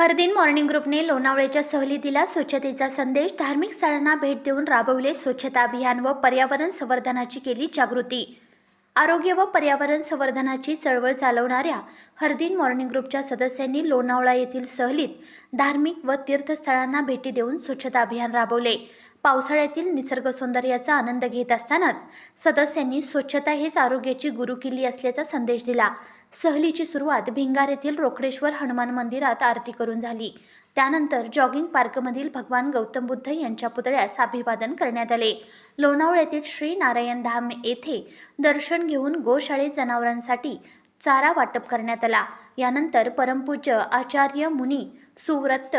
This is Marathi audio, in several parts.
हरदिन मॉर्निंग ग्रुपने लोणावळ्याच्या सहली दिला स्वच्छतेचा संदेश धार्मिक स्थळांना भेट देऊन राबवले स्वच्छता अभियान व पर्यावरण संवर्धनाची केली जागृती. आरोग्य व पर्यावरण संवर्धनाची चळवळ चालवणाऱ्या हरदिन मॉर्निंग ग्रुपच्या सदस्यांनी लोणावळा येथील सहलीत धार्मिक व तीर्थस्थळांना भेटी देऊन स्वच्छता अभियान राबवले. पावसाळ्यातील निसर्ग सौंदर्याचा आनंद घेत असतानाच सदस्यांनी स्वच्छता हेच आरोग्याची गुरुकिल्ली असल्याचा संदेश दिला. सहलीची सुरुवात भिंगार येथील रोकडेश्वर हनुमान मंदिरात आरती करून झाली. त्यानंतर जॉगिंग पार्कमधील भगवान गौतम बुद्ध यांच्या पुतळ्यास अभिवादन करण्यात आले. लोणावळ्यातील श्री नारायण धाम येथे दर्शन घेऊन गोशाळेत जनावरांसाठी चारा वाटप करण्यात आला. यानंतर परमपूज्य आचार्य मुनी सुव्रत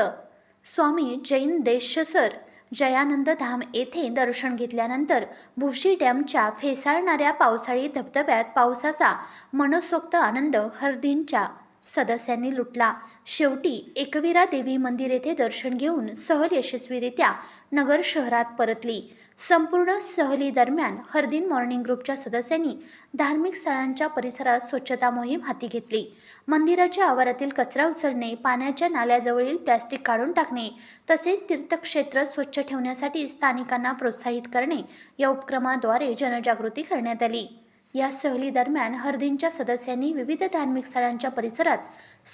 स्वामी जैन देशसर जयानंद धाम येथे दर्शन घेतल्यानंतर भुशी डॅमच्या फेसाळणाऱ्या पावसाळी धबधब्यात पावसाचा मनसोक्त आनंद हरदिनच्या सदस्यांनी लुटला. शेवटी एकवीरा देवी मंदिर येथे दर्शन घेऊन सहल यशस्वीरित्या नगर शहरात परतली. संपूर्ण सहली दरम्यान हरदिन मॉर्निंग ग्रुपच्या सदस्यांनी धार्मिक स्थळांच्या परिसरात स्वच्छता मोहीम हाती घेतली. मंदिराच्या आवारातील कचरा उचलणे पाण्याच्या नाल्याजवळील प्लॅस्टिक काढून टाकणे तसेच तीर्थक्षेत्र स्वच्छ ठेवण्यासाठी स्थानिकांना प्रोत्साहित करणे या उपक्रमाद्वारे जनजागृती करण्यात आली. या सहली दरम्यान सदस्यांनी विविध धार्मिक स्थळांच्या परिसरात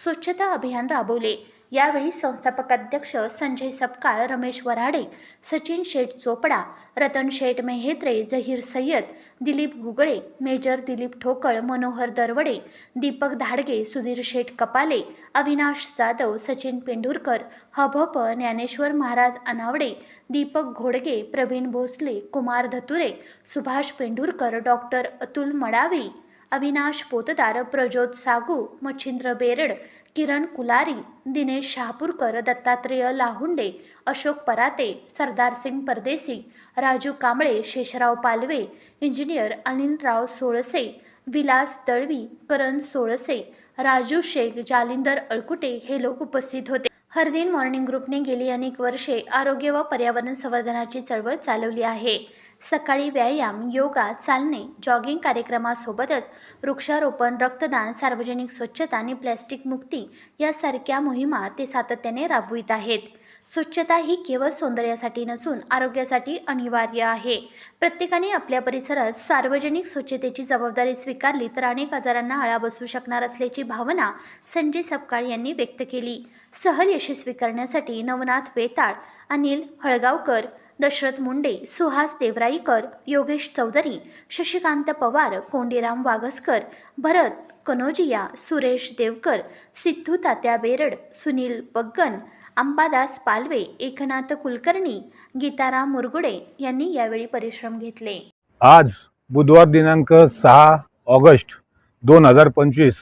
स्वच्छता अभियान राबवले. यावेळी संस्थापकाध्यक्ष संजय सपकाळ रमेश वराडे सचिन शेठ चोपडा रतन शेठ मेहेत्रे जहीर सय्यद दिलीप गुगळे मेजर दिलीप ठोकळ मनोहर दरवडे दीपक धाडगे सुधीर शेठ कपाले अविनाश जाधव सचिन पेंढुरकर हभप ज्ञानेश्वर महाराज अनावडे दीपक घोडगे प्रवीण भोसले कुमार धतुरे सुभाष पेंढुरकर डॉक्टर अतुल मडावी अविनाश पोतदार प्रज्योत सागू मच्छिंद्र बेरड किरण कुलारी दिनेश शहापूरकर दत्तात्रेय लाहुंडे अशोक पराते सरदार सिंग परदेसी राजू कांबळे शेषराव पालवे इंजिनियर अनिलराव सोळसे विलास दळवी करण सोळसे राजू शेख जालिंदर अळकुटे हे लोक उपस्थित होते. हरदिन मॉर्निंग ग्रुपने गेली अनेक वर्षे आरोग्य व पर्यावरण संवर्धनाची चळवळ चालवली आहे. सकाळी व्यायाम योगा चालणे जॉगिंग कार्यक्रमासोबतच वृक्षारोपण रक्तदान सार्वजनिक स्वच्छता आणि प्लॅस्टिक मुक्ती यासारख्या मोहिमा ते सातत्याने राबवित आहेत. स्वच्छता ही केवळ सौंदर्यासाठी नसून आरोग्यासाठी अनिवार्य आहे. प्रत्येकाने आपल्या परिसरात सार्वजनिक स्वच्छतेची जबाबदारी स्वीकारली तर अनेक आजारांना आळा बसू शकणार असल्याची भावना संजय सपकाळ यांनी व्यक्त केली. सहल यशस्वी करण्यासाठी नवनाथ बेताळ अनिल हळगावकर दशरथ मुंडे सुहास देवराईकर योगेश चौधरी शशिकांत पवार कोंडीराम वागसकर भरत कनोजिया सुरेश देवकर सिद्धू तात्या बेरड सुनील बग्गन अंबादास पालवे एकनाथ कुलकर्णी गीताराम मुरगुडे यांनी यावेळी परिश्रम घेतले. आज बुधवार दिनांक सहा ऑगस्ट दोन हजार पंचवीस.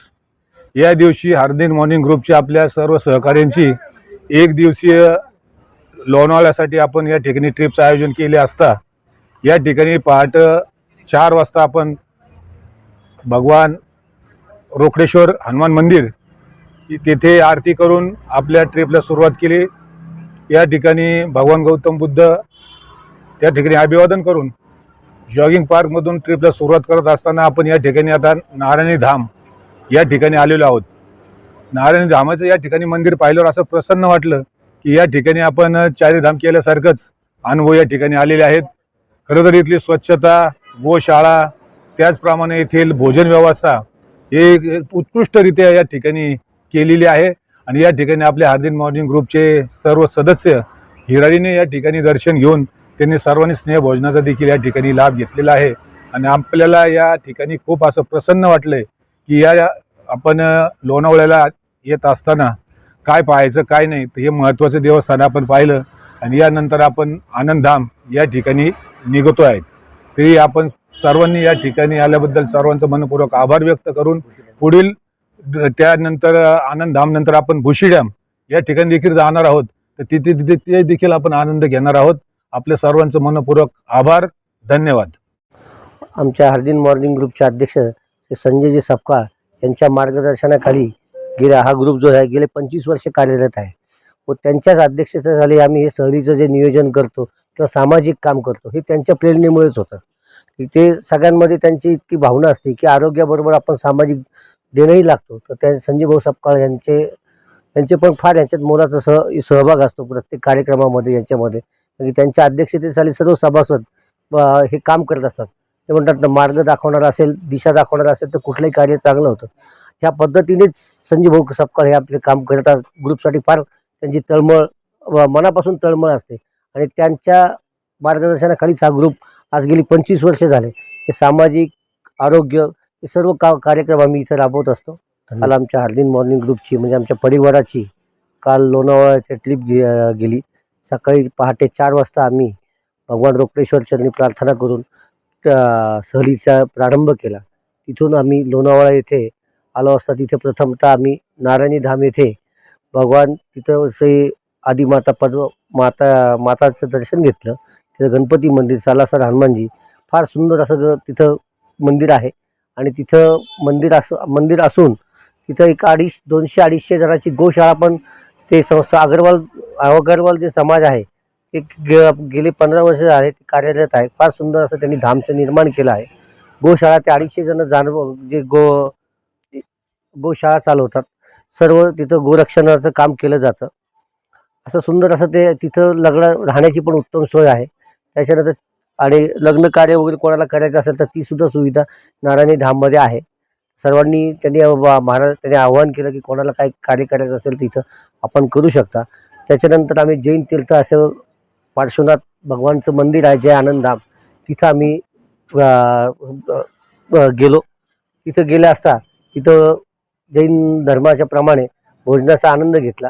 या दिवशी हार्दिन मॉर्निंग ग्रुपच्या आपल्या सर्व सहकाऱ्यांची एक दिवसीय लोणावळ्यासाठी आपण या ठिकाणी ट्रिपचं आयोजन केले असता या ठिकाणी पहाट चार वाजता आपण भगवान रोकडेश्वर हनुमान मंदिर तेथे आरती करून आपल्या ट्रिपला सुरुवात केली. या ठिकाणी भगवान गौतम बुद्ध त्या ठिकाणी अभिवादन करून जॉगिंग पार्कमधून ट्रिपला सुरुवात करत असताना आपण या ठिकाणी आता नारायणी धाम या ठिकाणी आलेलो आहोत. नारायणी धामाचं या ठिकाणी मंदिर पाहिल्यावर असं प्रसन्न वाटलं की या ठिकाणी आपण चारीधाम केल्यासारखंच अनुभव या ठिकाणी आलेले आहेत. खरं तर इथली स्वच्छता गोशाळा त्याचप्रमाणे येथील भोजन व्यवस्था हे एक उत्कृष्टरित्या या ठिकाणी केलेली आहे. आणि या ठिकाणी आपल्या हार्दिन मॉर्निंग ग्रुपचे सर्व सदस्य हिरारीने या ठिकाणी दर्शन घेऊन त्यांनी सर्वांनी स्नेह भोजनाचा देखील या ठिकाणी लाभ घेतलेला आहे. आणि आपल्याला या ठिकाणी खूप असं प्रसन्न वाटलं की या आपण लोणावळ्याला येत असताना काय पाहायचं काय नाही तर हे महत्त्वाचं देवस्थान आपण पाहिलं आणि यानंतर आपण आनंदधाम या ठिकाणी निघतो आहेत तरी आपण सर्वांनी या ठिकाणी आल्याबद्दल सर्वांचं मनपूर्वक आभार व्यक्त करून पुढील त्यानंतर आनंदधाम नंतर आपण भुशी डॅम या ठिकाणी देखील जाणार आहोत. तर तिथे तिथे ते देखील आपण आनंद घेणार आहोत. आपल्या सर्वांचं मनपूर्वक आभार धन्यवाद. आमच्या हरदिन मॉर्निंग ग्रुपचे अध्यक्ष संजयजी सपकाळ यांच्या मार्गदर्शनाखाली गेला हा ग्रुप जो आहे गेले पंचवीस वर्ष कार्यरत आहे. व त्यांच्याच अध्यक्षतेखाली आम्ही हे सहलीचं जे नियोजन करतो किंवा सामाजिक काम करतो हे त्यांच्या प्रेरणेमुळेच होतं. की ते सगळ्यांमध्ये त्यांची इतकी भावना असते की आरोग्याबरोबर आपण सामाजिक देणंही लागतो. तर त्या संजय भाऊ सपकाळ यांचे यांचे पण फार यांच्यात मोलाचा सह सहभाग असतो प्रत्येक कार्यक्रमामध्ये यांच्यामध्ये. की त्यांच्या अध्यक्षतेखाली सर्व सभासद हे काम करत असतात. ते म्हणतात ना मार्ग दाखवणार असेल दिशा दाखवणार असेल तर कुठलंही कार्य चांगलं होतं. ह्या पद्धतीनेच संजीव भाऊ सपकाळ हे आपले काम करतात ग्रुपसाठी फार त्यांची तळमळ मनापासून तळमळ असते. आणि त्यांच्या मार्गदर्शनाखालीच हा ग्रुप आज गेली पंचवीस वर्ष झाले. हे सामाजिक आरोग्य हे सर्व का कार्यक्रम आम्ही इथे राबवत असतो. काल आमच्या हार्दिन मॉर्निंग ग्रुपची म्हणजे आमच्या परिवाराची काल लोणावळा येथे ट्रिप गे गेली. सकाळी पहाटे चार वाजता आम्ही भगवान रोकडेश्वर चरणी प्रार्थना करून त्या सहलीचा प्रारंभ केला. तिथून आम्ही लोणावळा येथे आलो असता तिथे प्रथमतः आम्ही नारायणी धाम येथे भगवान तिथं श्री आदिमाता पद्म माता माताचं दर्शन घेतलं. तिथं गणपती मंदिर सालासर हनुमानजी फार सुंदर असं ग- तिथं मंदिर आहे. आणि तिथं मंदिर असं मंदिर असून तिथं एक अडीच दोनशे अडीचशे जणांची गोशाळा पण ते संस्था अगरवाल अगरवाल जे समाज आहे ते गे- गेले पंधरा वर्ष आहे ते कार्यरत आहे. फार सुंदर असं त्यांनी धामचं निर्माण केलं आहे. गोशाळा ते अडीचशे जण जाणव जे गो गोशाळा चालवतात. सर्व तिथं गोरक्षणाचं काम केलं जातं. असं सुंदर असं ते तिथं लग्न राहण्याची पण उत्तम सोय आहे. त्याच्यानंतर आणि लग्न कार्य वगैरे कोणाला करायचं असेल तर ती सुद्धा सुविधा नारायणी धाममध्ये आहे. सर्वांनी त्यांनी महाराज त्यांनी आवाहन केलं की कोणाला काही कार्य करायचं असेल तिथं आपण करू शकता. त्याच्यानंतर आम्ही जैन तीर्थ असं पार्श्वनाथ भगवानचं मंदिर आहे जय आनंदधाम तिथं आम्ही गेलो. तिथं गेले असता तिथं जैन धर्माच्या प्रमाणे भोजनाचा आनंद घेतला.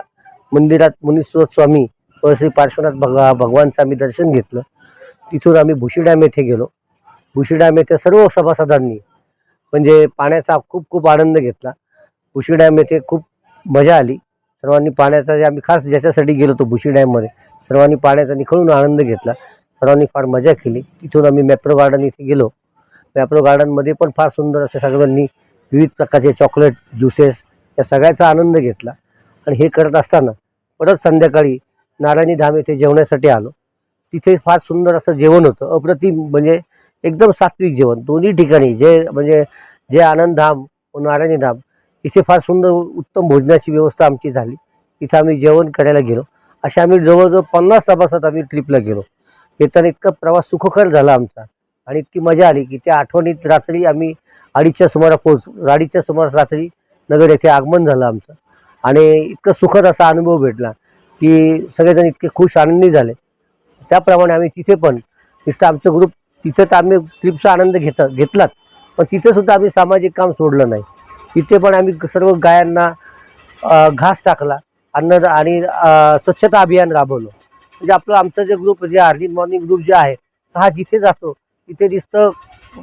मंदिरात मुनीश्वर स्वामी व श्री पार्श्वनाथ भगवा भगवानचं आम्ही दर्शन घेतलं. तिथून आम्ही भुशी डॅम येथे गेलो. भुशी डॅम येथे सर्व सभासदांनी म्हणजे पाण्याचा खूप खूप आनंद घेतला. भुशी डॅम येथे खूप मजा आली. सर्वांनी पाण्याचा आम्ही खास ज्याच्यासाठी गेलो होतो भुशी डॅममध्ये सर्वांनी पाण्याचा निखळून आनंद घेतला. सर्वांनी फार मजा केली. तिथून आम्ही मॅप्रो गार्डन इथे गेलो. मॅप्रो गार्डनमध्ये पण फार सुंदर असं सगळ्यांनी विविध प्रकारचे चॉकलेट ज्युसेस या सगळ्याचा आनंद घेतला. आणि हे करत असताना परत संध्याकाळी नारायणी धाम येथे जेवण्यासाठी आलो. तिथे फार सुंदर असं जेवण होतं. अप्रतिम म्हणजे एकदम सात्विक जेवण. दोन्ही ठिकाणी जे म्हणजे जे आनंदधाम व नारायणी धाम इथे फार सुंदर उत्तम भोजनाची व्यवस्था आमची झाली. इथं आम्ही जेवण करायला गेलो. अशा आम्ही जवळजवळ पन्नास सभासद आम्ही ट्रिपला गेलो. येताना इतका प्रवास सुखकर झाला आमचा. आणि इतकी मजा आली की त्या आठवणीत रात्री आम्ही अडीचच्या सुमारास पोहोच अडीचच्या सुमारास रात्री नगर येथे आगमन झालं आमचं. आणि इतकं सुखद असा अनुभव भेटला की सगळेजण इतके खुश आनंदी झाले. त्याप्रमाणे आम्ही तिथे पण नुसतं आमचं ग्रुप तिथं तर आम्ही ट्रिपचा आनंद घेत घेतलाच. पण तिथेसुद्धा आम्ही सामाजिक काम सोडलं नाही. तिथे पण आम्ही सर्व गायांना घास टाकला अन्न आणि स्वच्छता अभियान राबवलं. म्हणजे आपलं आमचं जे ग्रुप जे अर्ली मॉर्निंग ग्रुप जे आहे हा जिथे जातो तिथे दिसतं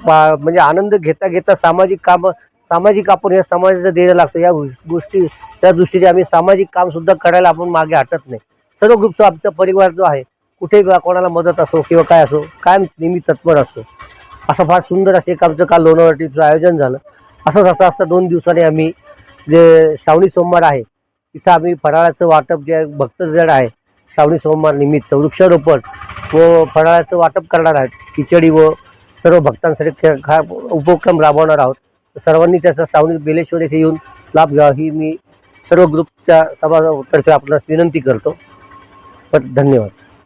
म्हणजे आनंद घेता घेता सामाजिक कामं सामाजिक आपण या समाजाचं द्यायला लागतं. या गोष्टी त्या दृष्टीने आम्ही सामाजिक काम सुद्धा करायला आपण मागे हटत नाही. सर्व ग्रुपचा आमचा परिवार जो आहे कुठेही कोणाला मदत असो किंवा काय असो कायम नेहमी तत्पर असतो. असं फार सुंदर असं एक आमचं काल लोणावळा ट्रीपचं आयोजन झालं. असंच असता असता दोन दिवसांनी आम्ही जे श्रावणी सोमवार आहे तिथं आम्ही फराळाचं वाटप जे भक्तजण आहे श्रावणी सोमवार निमित्त वृक्षारोपण व फराळाचं वाटप करणार आहेत. खिचडी व सर्व भक्तांसाठी खा उपक्रम राबवणार आहोत. सर्वांनी त्याचा सावनी बेलेश्वर येथे येऊन लाभ घ्यावा ही मी सर्व ग्रुपच्या सभातर्फे आपणास विनंती करतो. पण धन्यवाद.